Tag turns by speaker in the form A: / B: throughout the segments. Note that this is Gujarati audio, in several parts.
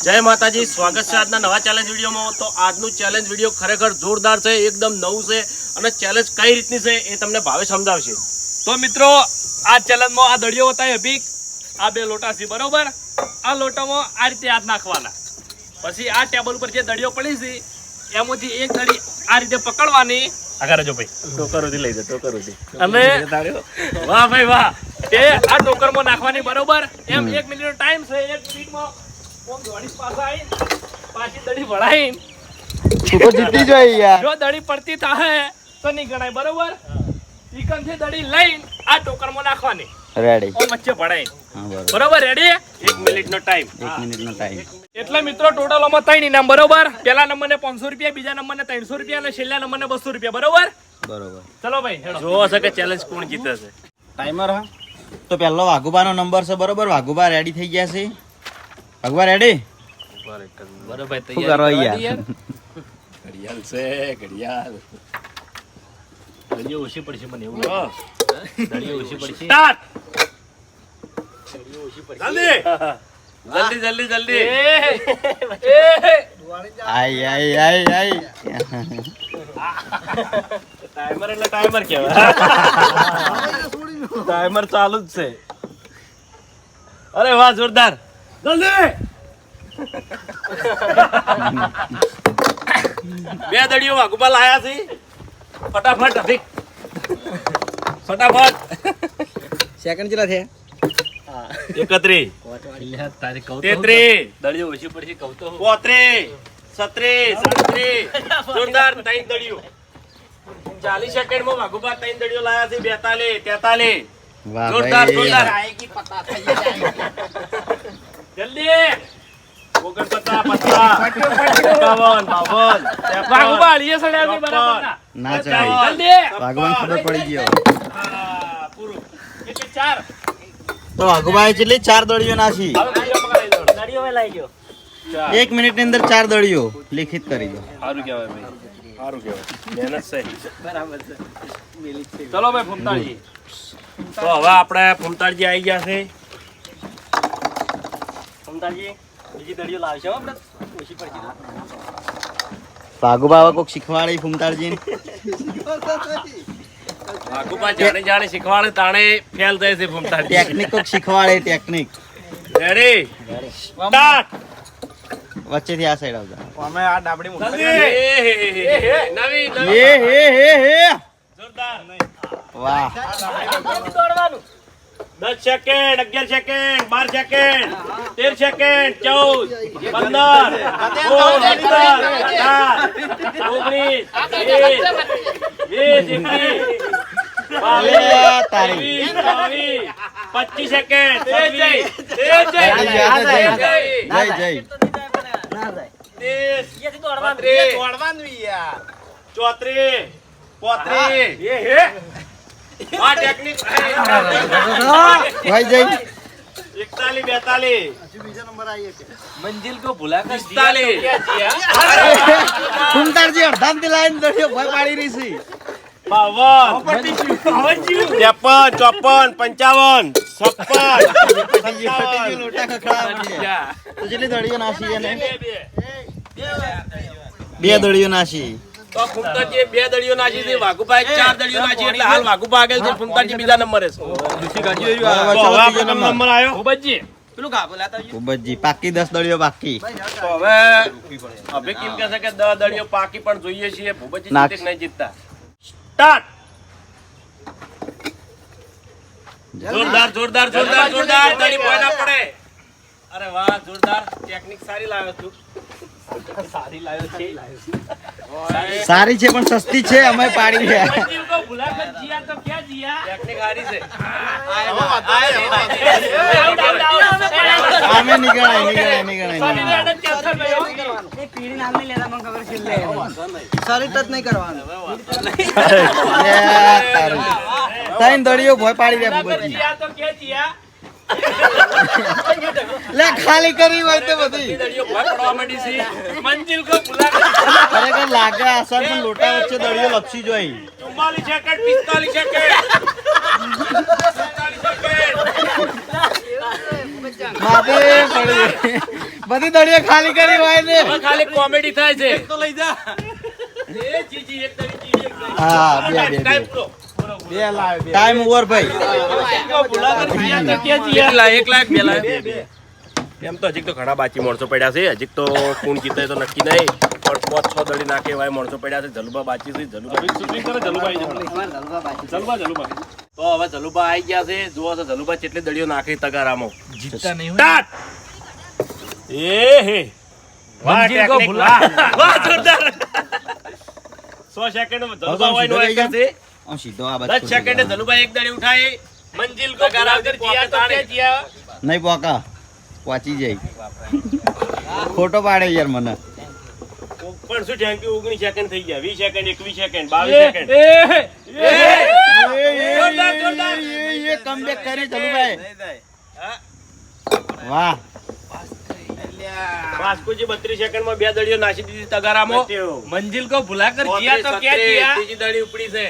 A: જય માતાજી સ્વાગત છે આજના નવા ચેલેન્જ વિડીયોમાં. તો આજનું ચેલેન્જ વીડિયો ખરેખર જોરદાર છે એકદમ નવું છે અને ચેલેન્જ કઈ રીતની છે એ તમને ભાવે સમજાવશે.
B: તો મિત્રો આ ચેલેન્જમાં આ દળિયો બતાવી અભિક આ બે લોટા છે બરોબર? આ લોટામાં આ રીતે હાથ નાખવાના. પછી આ ટેબલ ઉપર જે દળિયો પડી છે એમાંથી એક દળી આ રીતે પકડવાની. આગળ જો ભાઈ.
A: ટોકરોથી લઈ દે ટોકરોથી.
B: અને વાહ ભાઈ વાહ. એ આ ટોકરમાં નાખવાની બરોબર? એમ એક મિનિટનો ટાઈમ છે એક મિનિટમાં પાછા દડી વળાઈને
C: તો જીતી જાય યાર.
B: જો દડી પડતી થાય તો નહીં ગણાય બરોબર? ચિકનથી દડી લઈને આ ટોકરમાં નાખવાની.
C: રેડી
B: ઓમ વચ્ચે ભળાઈને
C: બરોબર.
B: બરોબર રેડી
A: એક મિનિટનો ટાઈમ
C: એક મિનિટનો ટાઈમ
B: એટલે મિત્રો ટોટલ આમાં ત્રણ ઇનામ બરોબર? પહેલા નંબરને પાંચસો રૂપિયા બીજા નંબર ને ત્રણસો રૂપિયા અને છેલ્લા નંબર ને બસો રૂપિયા બરોબર?
C: બરોબર.
B: ચલો ભાઈ
A: જોવો છે કે ચેલેન્જ કોણ જીતે છે
C: ટાઈમર હા? તો પહેલો વાઘુબાનો નંબર છે બરોબર? વાઘુબા રેડી થઈ ગયા છે. વાઘુબા રેડી
B: બરોબર
C: શું કરો યાર?
A: ઘડિયાળ છે ઘડિયાળ.
B: ઘડિયો ઓછી પડશે મને એવું ઘડિયો ઓછી પડશે.
A: સ્ટાર્ટ જલ્દી! જલ્દી જલ્દી જલ્દી!
C: આઈ આઈ આઈ આઈ
A: ટાઈમર એટલે ટાઈમર કેવાય ટાઈમર ચાલુ જ છે. અરે વાહ જોરદાર. જલ્દી! બે દડીઓ વાઘુબા લાયા છે. ફટાફટ અધિક ફટાફટ.
C: સેકન્ડ કેટલા થયા?
A: એકત્રી
B: તારે દળીઓ ઓછી પડશે કહું તો
A: પોત્રી સત્રી સાડત્રી જોરદાર ત્રણ દડીઓ. ચાલીસ સેકન્ડમાં વાઘુબા ત્રણ લાયા છે બેતાલીસ તેતાલીસ. જોરદાર જોરદાર.
B: છે બરાબર જલ્દી.
C: વાઘવાન ખબર પડી ગયો.
B: એટલે ચાર.
C: તો વાઘુબાએ કેટલી ચાર દળીઓ.
A: ચાર.
C: એક મિનિટની અંદર ચાર દળીઓ લિખિત કરી દો.
A: સારું કહેવાય ભાઈ. સારું કહેવાય. મહેનત છે.
B: ચલો ભાઈ ફૂમતાળજી.
A: તો હવે આપણે ફૂમતાળજી આવી ગયા છે.
B: ફૂમતાજી બીજી દળીઓ લાવશો આપણે. ઓછી પડશે.
C: હવે કોક શીખવાડી ફૂમતાળજી
A: ભાગુબા જાણે જાણે શીખવાડે તાણે ફેલ થાય છે ફૂમતાળજી.
C: ટેકનિક કોક શીખવાડે ટેકનિક
A: રેડી સ્ટાર્ટ
C: વચ્ચેથી આ સાઈડ આવતા
A: જલ્દી નવી
C: એ
A: નવી
C: હે હે હે
A: જોરદાર.
C: વાહ.
A: દસ સેકન્ડ અગિયાર સેકન્ડ બાર સેકન્ડ તેર સેકન્ડ ચૌદ પંદર સોળ સત્તર અઢાર ઓગણીસ વીસ વીસ એકવીસ બાવીસ ત્રેવીસ ચોવીસ પચીસ સેકન્ડ છવ્વીસ
C: જય જય જય
A: ત્રીસ બત્રીસ ચોત્રીસ પોત્રીસ આ ટેકનિક
C: ભાઈ જય.
A: એકતાલીસ બેતાલીસ
B: મંજિલ કો ભૂલા કર
A: પિસ્તાલીસ.
C: ફૂમતાળજી અડધામથી લાઈન દળીઓ ભય પાડી રહી છે.
A: ત્રેપન ચોપન પંચાવન છપ્પન
C: જેટલી દળીઓ નાસી બે દળીઓ નાસી.
A: તો ફૂમતાજી બે દળીઓ નાખી છે વાઘુભાઈ ચાર દળીઓ નાખી એટલે હાલ વાઘુભા આગળ છે ફૂમતાજી બીજા નંબરે છે.
C: બરાબર,
A: તો
C: ચલો
A: હવે
C: ત્રીજો
A: આપણો
C: નંબર.
A: નંબર આવ્યો.
B: ભૂપતજી.
C: ઉબજી પાકી દસ દળીઓ બાકી.
A: હવે હવે કેમ છે કે દસ દળીઓ પાકી પણ જોઈએ છીએ ભૂપતજી જીતે નહીં જીતતા? સ્ટાર્ટ! જોરદાર જોરદાર જોરદાર જોરદાર દળી પડે. અરે વાહ જોરદાર. ટેકનિક સારી લાવ્યો તું.
B: સારી લાવ્યો છે
C: સારી છે પણ સસ્તી છે અમે પાડી
A: છે.
C: અમે નીકળાય નીકળાય નીકળાય. ત્રણ દળીઓ ભોય પાડી રહ્યા
B: જીયા.
C: લે ખાલી કરી હોય તો બધી.
B: મંજિલ કો ભૂલા કર
C: ખરેખર લાગે આસાન પણ લોટા વચ્ચે દળીઓ લપસી જોઈ
A: ચુમ્માલીસ સેકન્ડ પિસ્તાલીસ સેકન્ડ
C: બધી દળીઓ ખાલી કરી હોય ને.
A: ખાલી કોમેડી થાય છે.
B: તો લઈ જા.
A: એ જીજી એક દળી જીજી એક
C: હા બે બે બે.
A: ટાઈમ
C: ઓવર ભાઈ.
A: એક લાખ બે લાખ? એમ તો હજી તો ઘણા બાકી માણસો પડ્યા છે. હજી તો કોણ જીતે તો નક્કી નહીં પણ પાંચ છ દડી નાખે એવા માણસો પડ્યા છે. જલુબા બાકી છે જલુબા
B: જલુબા જલુભા
A: તો હવે જલુબા આવી ગયા છે. જુઓ તો જલુબા કેટલી દડીઓ નાખી તગારામાં.
B: જીતતા નહીં
A: એ હે. વાહ
B: ભૂલા.
A: વાહ, જોરદાર. 100 સેકન્ડ જલુબા એક છે?
C: આમ સીધો આ
A: બસ સેકન્ડે ધનુભાઈ એક દાડી ઉઠાય. મંજિલ કો
B: તગારા વગર જીયા તો કે જીયા?
C: નહીં પોકા પહોંચી જાય. ખોટો પાડે યાર મને.
A: પણ શું થેન્ક યુ ઓગણીસ સેકન્ડ થઈ ગયા. 20 સેકન્ડ એકવીસ સેકન્ડ બાવીસ
B: એ,
A: સેકન્ડ
B: એ, એ.
A: જોરદાર, જોરદાર.
C: કમબેક કરી ચલુભાઈ વાહ.
A: વાસ્કોજી બત્રીસ સેકન્ડમાં બે દળીઓ નાસી દીધી તગારામાં.
B: મંજિલ કો ભૂલા કર જીયા તો ક્યાં જીયા?
A: ત્રીજી દડી ઉપડી છે.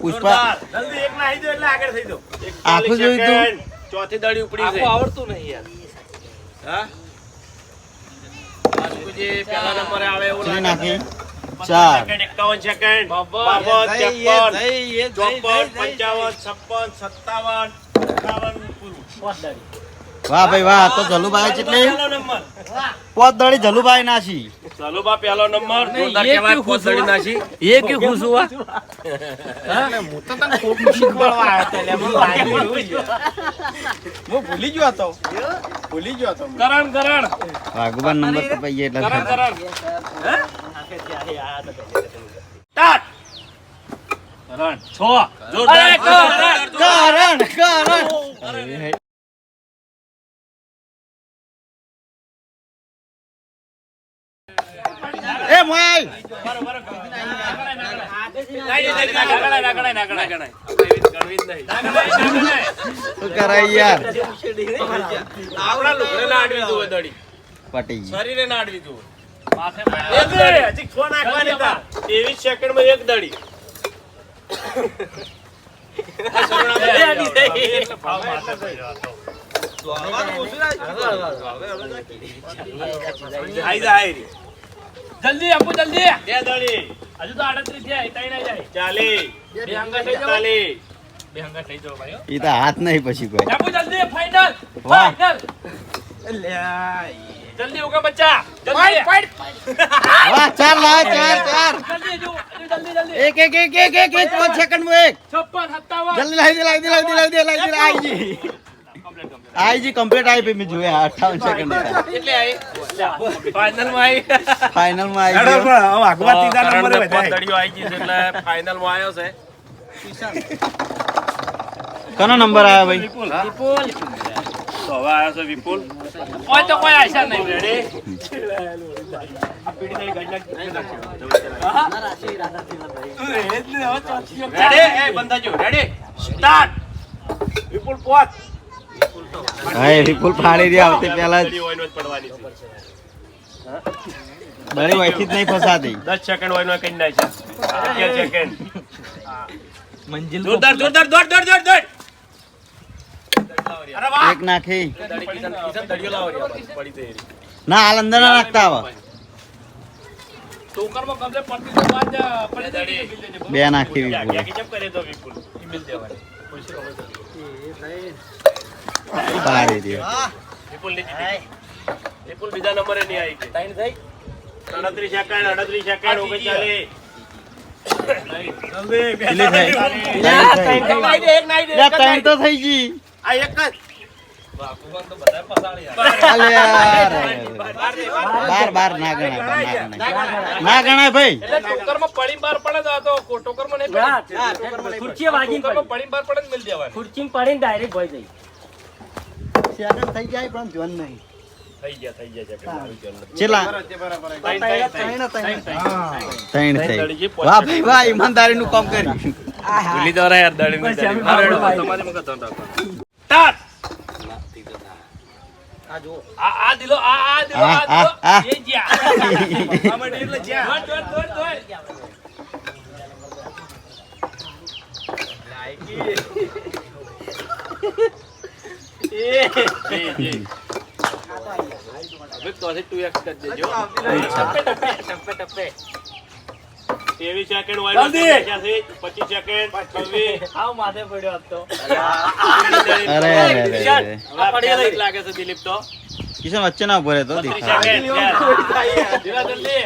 C: પુષ્પા.
A: જલ્દી એક નાહી દો એટલે આગળ થઈ જો
C: આખું જોયું તું?
A: ચોથી દડી ઉપડી છે
B: આખું આવડતું નહીં યાર.
A: હા? જે પહેલા નંબરે આવે એવું.
C: નાખી. ચાર.
A: સેકન્ડ, એકાવન સેકન્ડ.
B: બાબા.
A: બાવન ત્રેપન ચોપન પંચાવન છપ્પન સત્તાવન અઠાવન
C: વાહ ભાઈ વાહ તો જલુભાઈ કેટલી પોત દળી જલુભાઈ નાસી
A: ચાલુબા પહેલો નંબર. જોરદાર કહેવાય, દડી નાસી.
B: એ કે ખુશ હુઆ કરણ કરણ
C: વાઘુબાન નંબર તો પૈયે એટલે
B: કરણ કરણ
A: સ્ટાર્ટ
B: કરણ છ.
A: જોરદાર
B: અરે, કરણ.
C: કરણ. કરણ એ મોય
A: નહીં, નહીં, નહીં, ના ગણાય, ના ગણાય, ના ગણાય, ગણાય. આપણે એવી ગણવી જ નહીં.
C: શું કરાય યાર. પટી
A: શરીરે ના અડવી જુએ. એક દડી, હજી છ નાખવાની હતા. 23 સેકન્ડમાં એક દડી. આઈ જા, આઈ રહી.
B: જલ્દી આપો જલ્દી
A: બે દડી.
B: હજુ તો આડત્રીસ થયા ત્રણ આઈ જાય
A: ચાલીસ.
B: બે હંગા થઈ જાવ
A: બેતાલીસ.
B: બે હંગા થઈ જાવ ભાઈઓ
C: એ તો હાથ નહીં પછી કોઈ
B: આપો જલ્દી ફાઈનલ
C: વાહ.
B: ફાઈનલ જલ્દી ઉગા બચ્ચા જલ્દી
C: વાહ ચાર લાવ ચાર ચાર
B: જલ્દી હજુ, હજુ જલ્દી જલ્દી
C: એક એક એક એક એક એક પાંચ સેકન્ડમાં એક
B: છપ્પન સત્તાવન
C: જલ્દી લાવી દે લાવી દે લાવી દે લાવી દે લાવી દે આઈ જી આઈ જી કમ્પ્લીટ આવી પઈ મેં જોયા 58 સેકન્ડ હતા
A: કેટલી આઈ? ફાઇનલમાં
C: આવી. ફાઇનલમાં આવી ગયો.
A: કરણને પાંચ દડીઓ આઈ ગઈ છે એટલે ફાઇનલમાં આવ્યો છે.
C: કનો નંબર આવ્યો ભાઈ?
A: તો હવે આવ્યો છે વિપુલ.
B: કોઈ તો કોઈ આશા નહીં.
A: રેડી રેડી એ બંધાજો. રેડી સ્ટાર્ટ વિપુલ
C: વિપુલ ફાડી દે આવતી જ.
A: પડવાની છે
C: દળી જ નહીં ફસાતી.
A: 10 સેકન્ડ હોય નો કઈ નાખી 11 સેકન્ડ
B: મંજિલ
A: જોરદાર જોરદાર દોડ દોડ દોડ દોડ. અરે વાહ.
C: એક નાખી.
A: દડી કિશન કિશન દડીઓ લાવો રે પડી તે
C: ના હાલ અંદર ના નાખતા આવે. બે નાખી વિપુલ
A: કે કેમ કરે તો વિપુલ વિપુલ બીજા નંબરે નહીં આવી ગઈ ત્રણ થઈ 38 સેકન્ડ 38 સેકન્ડ 39
C: કેટલી થઈ
A: એક નાઈ દે, એક નાઈ દે,
C: લે
A: એક જ નાઈ
C: ત્રણ
A: દે.
C: તો થઈ ગઈ
A: આ એક જ
C: અલે યાર બાર બાર ના ગણાય બાર ના ગણાય ના ગણાય ભાઈ
B: એટલે ટોકરમાં પડી બાર પડે તો આ તો કો- ટોકરમાં નહીં પડે.
D: ખુરશીએ વાગીને
B: ટોકરમાં પડી બાર પડે ને મિલ દેવાની
D: ખુરશીમાં પડીને ડાયરેક્ટ ભોય જઈ
C: થઈ જાય પણ જોન નહીં
A: થઈ ગયા થઈ ગયા છે
C: વાહ ભાઈ વાહ ઈમાનદારી નું કામ કર્યું.
A: ભૂલી તો યાર દડી ની તમારી મગજ ધોન રાખો. સ્ટાર્ટ
B: આ આ દિલો આ આ દિલો
C: આ,
B: આ દિલો.
C: આ, આ.
B: એ જ્યાં.
A: આમાં એટલે જ્યાં.
B: દોડ દોડ દોડ દોડ
A: જી, જી. હવે તો હજી 2x કરી દેજો.
D: ટપ્પે ટપ્પે
A: ત્રેવીસ સેકન્ડ વાય પચાસી સેકન્ડ છવ્વીસ.
D: આવ માથે પડ્યો આજ તો.
C: અરે
A: લાગે છે દિલીપ તો.
C: કિશન વચ્ચે ના ઊભો તો દેખાય
B: ધીરા જલ્દી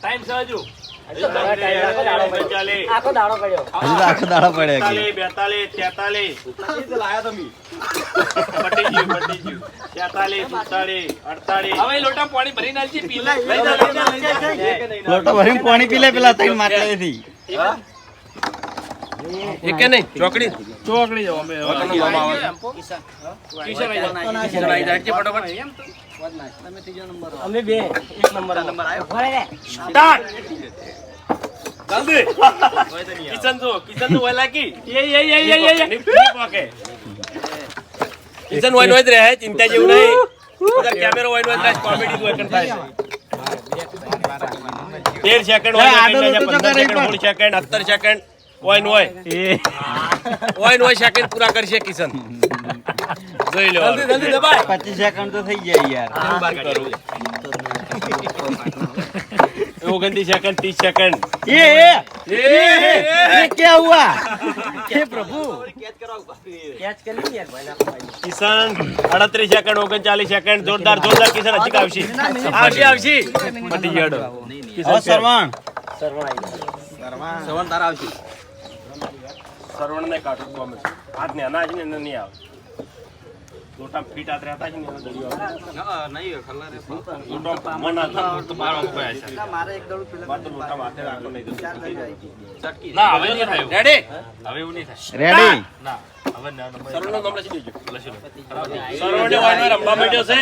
B: ટાઈમ છે હજુ.
A: ચાલીસ
D: આખો દાડો પડ્યો
C: આખો દાડો પડે
A: બેતાલીસ તેતાલીસ
B: લાયા તમે? લોટા પાણી ભરીને આલજી પી લે.
A: લઈ જા, લઈ જા, લઈ જા, લઈ જા.
C: લોટો ભરીને પાણી પી લે પેલા ત્રણ માટલેથી
A: એ કે નહીં? ચોકડી?
B: ચોકડી જાવ અમે
D: અમે બે એક નંબર નંબર આવ્યો
A: સ્ટાર્ટ! જલ્દી. કિશન જો કિશનનું વહેલા કી
B: એ એ એ એ એ એ.
A: ની ફ્રી પોકે કિશન વન જ રહે ચિંતા જેવું નહીં. કેમેરો વન જ રહે કોમેડી નું થાય તેર સેકન્ડ સેકન્ડ સોળ સેકન્ડ સત્તર સેકન્ડ વન હોય વન હોય સેકન્ડ પૂરા કરશે કિશન જોઈ લો જલ્દી જલ્દી દબાય
C: પચીસ સેકન્ડ તો થઈ જાય યાર
A: ઓગણત્રીસ સેકન્ડ ત્રીસ સેકન્ડ
C: ये ये ये क्या हुआ हे प्रभु
D: કેચ કરી યાર ભાઈ ના ભાઈ
A: કિશન અડત્રીસ સેકન્ડ ઓગણચાલીસ સેકન્ડ જોરદાર જોરદાર કિશન હજી આવશે આવશે આવશે પટી ગયો
C: હવે સરવણ
D: સરવણ
A: સરવણ ને કાઢો ગમે હાથ ને અનાજ ને એને નહીં આવે. લોટા ફીટ હાથ રહેતા છે ને એનો દરિયો લોટા મન હાથ તો મારો ઉપર છે. બાર તો લોટા માથે રાખો નહીં ચટકી.
B: ના હવે નહીં થાય.
A: રેડી
B: હવે એવું નહીં થાય.
C: રેડી
B: ના હવે ના
A: છે?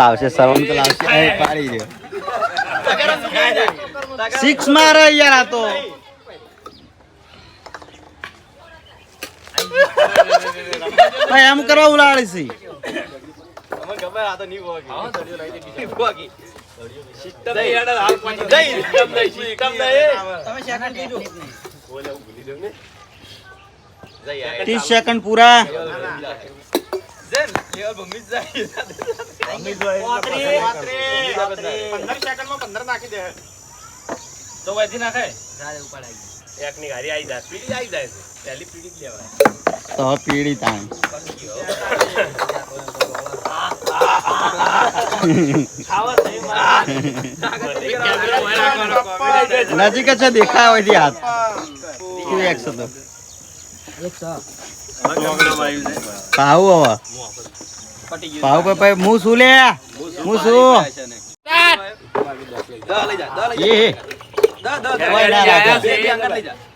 C: લાવશે. સરવણ તો લાવશે. પાડી દે. સિક્સ મારે યાર આ તો. ભાઈ એમ કરવા ઉલાડી છે.
A: સિસ્ટમ નહીં યાર હાલ પહોંચી ગઈ સિસ્ટમ નહીં સિસ્ટમ નહીં બોલે હું ભૂલી દઉં ને
C: ત્રીસ સેકન્ડ પૂરા.
B: તો વધી નાખાય
A: એક ની ગાડી આવી જાય. પીડી આવી જાય પહેલી પીડી જ લેવડાય
C: તો પીડી તાણ. નજીક છે દેખાય હોયથી હાથ. શું એકસો તો પાવ હવે. પાવ ભાઈ હું શું લે? હું શું? એ દ દ દ
A: દ દ દ દ દ દ
C: દ
D: દ દ દ પર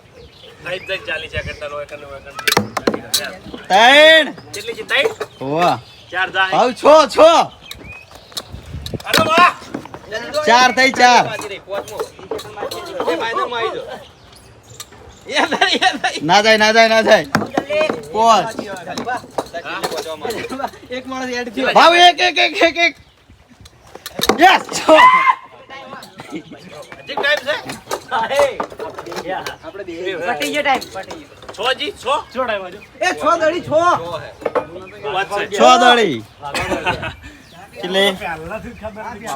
C: ત્રણ.
A: કેટલી છે ત્રણ
C: વાહ.
A: ચાર જાય
C: ભાવ છો છો.
A: અરે વાહ.
C: ચાર થઈ ચાર. ના જાય ના જાય ના જાય. પોચ ભાવ એક એક એક એક એક. યસ છો.
A: ટાઈમ છે?
D: પટી ગયો ટાઈમ પટી ગયો.
A: છો જી છો?
D: છોડાય બાજુ
A: શું વાત છે.
C: છ દળી. એટલે છ.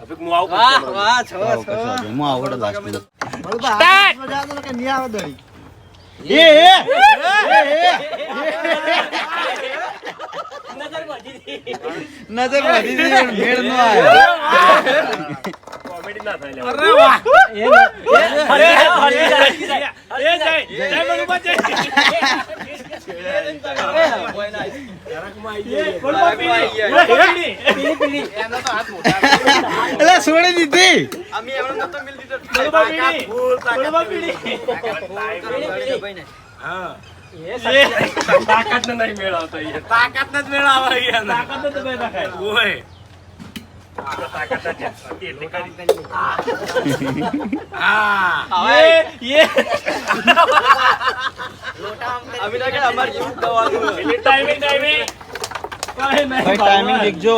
A: હવે હું આવું
D: વાહ વાહ છો
C: વાંધો નહીં. હું આવડે લાસ્ટ એ એ એ,
D: નજર બાજી
C: એ નજર વધી ગઈ પણ મેળ નો આવ્યો
A: કોમેડી ના થાય
B: અરે વાહ
D: એ હરી
B: એ જય જય જય
C: એટલે છોડી દીધી
A: તાકાત ને નહીં મેળવતો તાકાત ને જ મેળવવા
B: તાકાત તો દબાઈ નાખાય
A: ઓય
B: ટાઈમિંગ
C: દેખજો.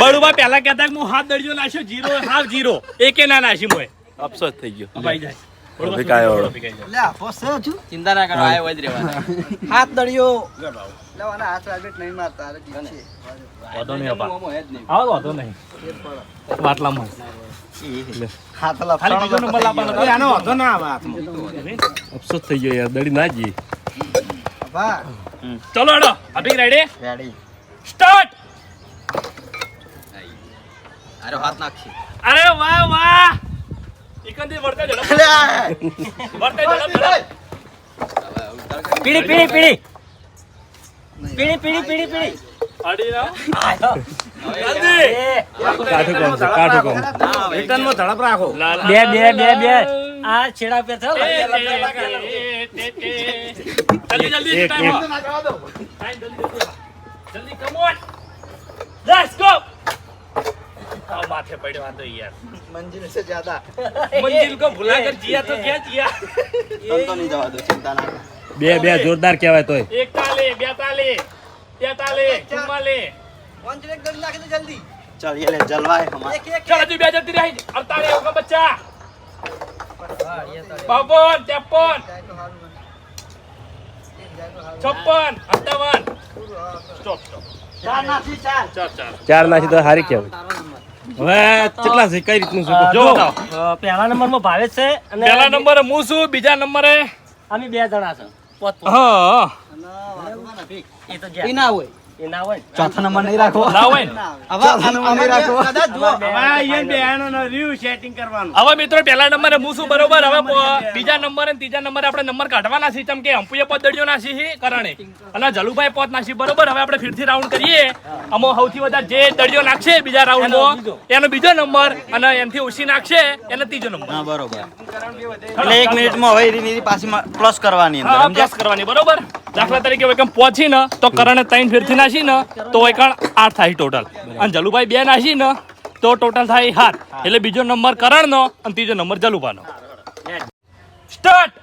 B: બળુબા પહેલા કહેતા કે હું હાથ દળજો નાખ્યો જીરો હાફ જીરો એકે ના નાશી મોય
A: અફસોસ થઈ ગયો
B: ભાઈ જાય
D: ચિંતા ના કરો આયો હાથ દળિયો. લેવાના હાથ નહીં મારતા અરે જીત છે.
B: નહીં અપા. આવો નહીં વાટલામાં.
A: અફસોસ થઈ ગયો યાર દડી ના જી
B: ચલો હેડો. અભિક રેડી
C: રેડી
B: સ્ટાર્ટ
D: અરે હાથ નાખશે.
B: અરે વાહ વાહ!
D: પીડી પીડી પીડી. પીડી પીડી પીડી પીડી.
B: અડી ના
A: કાઠું કોમ છે કાઠું કોમ.
D: રિટર્નમાં ધડપ રાખો.
B: લાલા
D: બે બે બે બે. આ છેડા પે થયો
B: જલ્દી જલ્દી
A: એક,
B: ટાઈમ
A: એક.
B: ટાઈમ જલ્દી જલ્દી જલ્દી કમ ઓન લેટ્સ ગો આ માથે પડ્યો આ તો યાર
D: મંજિલ સે જ્યાદા
B: મંજિલ કો ભુલા કર જીયા તો ક્યાં જીયા
C: તમ તો નહીં જવા દો ચિંતા ના કરો.
A: બે બે જોરદાર કહેવાય તોય
B: એક તાલે બે તાલે તેતાલે ચુમ્માલે
D: મંજિલ એક ગળી નાખી દે જલ્દી
C: ચાલ ये ले जलवाए हमारे
D: એક એક
B: ચાલ હજુ બે જતી રહી અડતાલે ઓકા બચ્ચા બાવન ત્રેપન છપ્પન અઠાવન સ્ટોપ સ્ટોપ
D: ચાર નાખી ચાર
B: ચાર ચાર
A: ચાર નાખી તો હારી કહેવાય હવે કેટલા છે? કઈ રીતનું છે?
B: જો.
E: પહેલા નંબરમાં ભાવે છે અને
B: પહેલા નંબરે હું છું બીજા નંબરે
E: અમે બે જણા છે.
B: હા
E: એ તો
D: ના હોય.
C: ચોથા નંબર નહીં રાખો.
B: ના હોય ને.
D: હવે અમે રાખો.
B: હવે મિત્રો પહેલા નંબરે હું છું બરોબર? હવે બીજા નંબરે ત્રીજા નંબરે આપણે નંબર કાઢવાના છે ચમ કે અંપુએ પોત દડિયો નાસી છે કરણે. અને જલુભાઈ પોત નાસી બરોબર? હવે આપણે ફીરથી રાઉન્ડ કરીએ. અમો સૌથી વધારે જે દડિયો નાખશે બીજા રાઉન્ડમાં એનો બીજો. નંબર અને એનાથી ઓછી નાખશે એનો ત્રીજો નંબર.
C: હા બરોબર. એટલે એક મિનિટમાં હવે એની પાછી પ્લસ કરવાની?
B: પ્લસ કરવાની બરોબર? દાખલા તરીકે વેકમ પહોંચી ને તો કરણે ત્રણ ફેરથી નાસી ને તો વેકણ આઠ થાય ટોટલ અને જલુભાઈ બે નાખી ને તો ટોટલ થાય સાત. એટલે બીજો નંબર કરણ નો અને ત્રીજો નંબર જલુભાનો. સ્ટાર્ટ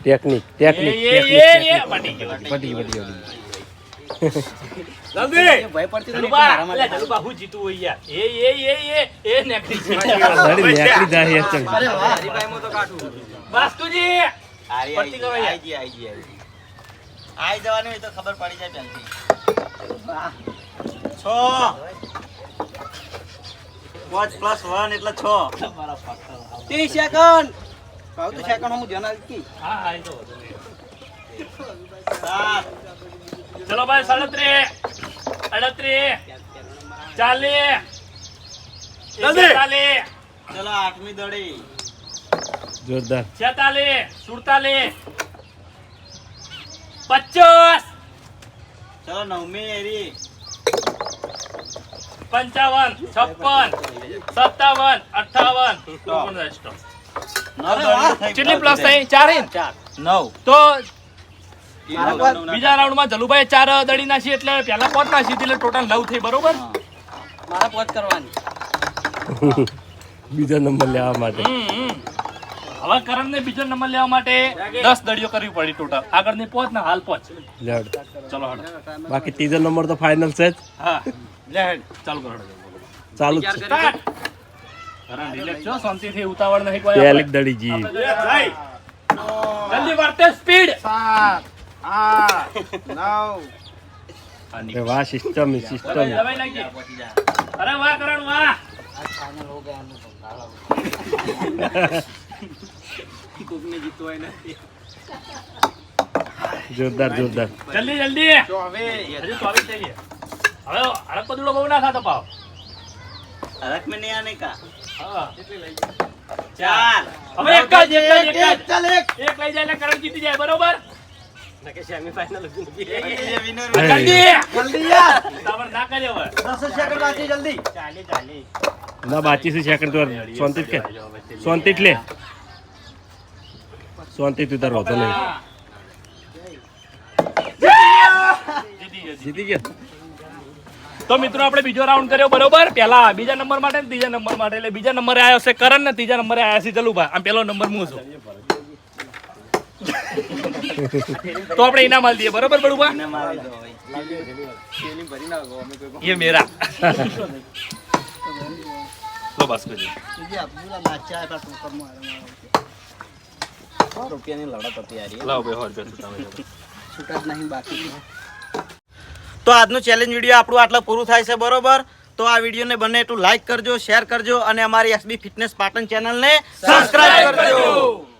A: ટેકનિક ટેકનિક
B: એ હોય યાર એ
D: તો
C: જવાની ખબર પડી જાય પહેલથી. છ. પાંચ પ્લસ વન એટલે છ.
D: ત્રીસ સેકન્ડ ભાવ તો સેકન્ડ હું જણાવી કી
B: હા હા એ તો વાંધો ચલો ભાઈ સાડત્રીસ. અડત્રીસ ચાલીસ.
A: જલ્દી.
B: ચાલીસ
C: ચલો આઠમી દડી.
A: જોરદાર.
B: છેતાલીસ. સુડતાલીસ. પચાસ.
C: ચલો નવમી એરી.
B: પંચાવન છપ્પન સત્તાવન અઠાવન. કેટલી પ્લસ થઈ? ચાર ઇંચ
C: નવ.
B: તો બીજા રાઉન્ડમાં જલુભાઈ ચાર દડી નાખી એટલે પહેલા પોત નાખી એટલે ટોટલ નવ થઈ બરોબર?
D: મારા પોત કરવાની.
A: બીજા નંબર લેવા માટે.
B: હવે કરણ ને બીજો નંબર લેવા માટે દસ દડીઓ કરવી પડી ટોટલ. આગળની પોચ ને હાલ પોચ
A: લેડ.
B: ચલો હડ.
A: બાકી ત્રીજો નંબર તો ફાઇનલ છે જ.
B: હા. લેડ ચાલુ કરો.
A: ચાલુ છે.
B: કરણ રિલેક્સ છો શાંતિથી ઉતાવળ નહીં કોઈ
A: પહેલી દડી જી
B: જલ્દી વર્તે સ્પીડ.
A: વાહ સિસ્ટમ સિસ્ટમ
B: અરે વાહ કરણ વાહ.
A: જોરદાર જોરદાર.
B: જલ્દી જલ્દી. જો હવે હજુ તો આવી જઈએ હવે અરક પદુડો બહુ ના ખાતો પાવ.
C: અરક મે નહીં આને કા.
B: હા.
C: કેટલી લઈ ચાર.
B: હવે એક જ એક જ એક
D: ચાલ એક.
B: એક લઈ જાય એટલે કરણ જીતી જાય બરોબર?
E: નકે નથી.
C: winner
A: હે.
B: જલ્દી
D: જલ્દી. યાર.
B: ઉતાવળ ના કર્યો હવે.
D: દસ સેકન્ડ બાકી જલ્દી.
A: ના બાકી છે સેકન્ડ તો શાંતિ કે? શાંતિ લે. શાંતિથી તારો હતો નહીં
C: જીતી ગયા.
B: તો મિત્રો આપણે બીજો રાઉન્ડ કર્યો બરોબર? પહેલા બીજા નંબર માટે ને ત્રીજા નંબર માટે. એટલે બીજા નંબરે આવ્યો છે કરણ ને ત્રીજા નંબરે આવ્યા છે જલુભાઈ. આમ પહેલો નંબર હું છું. તો આપણે ઇનામ આલ દઈએ બરોબર બડુબા એ મેરા. તો બસ કરી.
C: રૂપિયાની લડત હતી યાર
B: લાવો બે હોર બે છૂટા
D: છૂટા જ નહીં બાકી
C: તો. આજનું ચેલેન્જ વીડિયો આપણું આટલું પૂરું થાય છે બરોબર? તો આ વિડીયોને બંને એટલું લાઈક કરજો શેર કરજો અને અમારી એસબી ફિટનેસ પાટણ ચેનલને સબસ્ક્રાઇબ કરજો.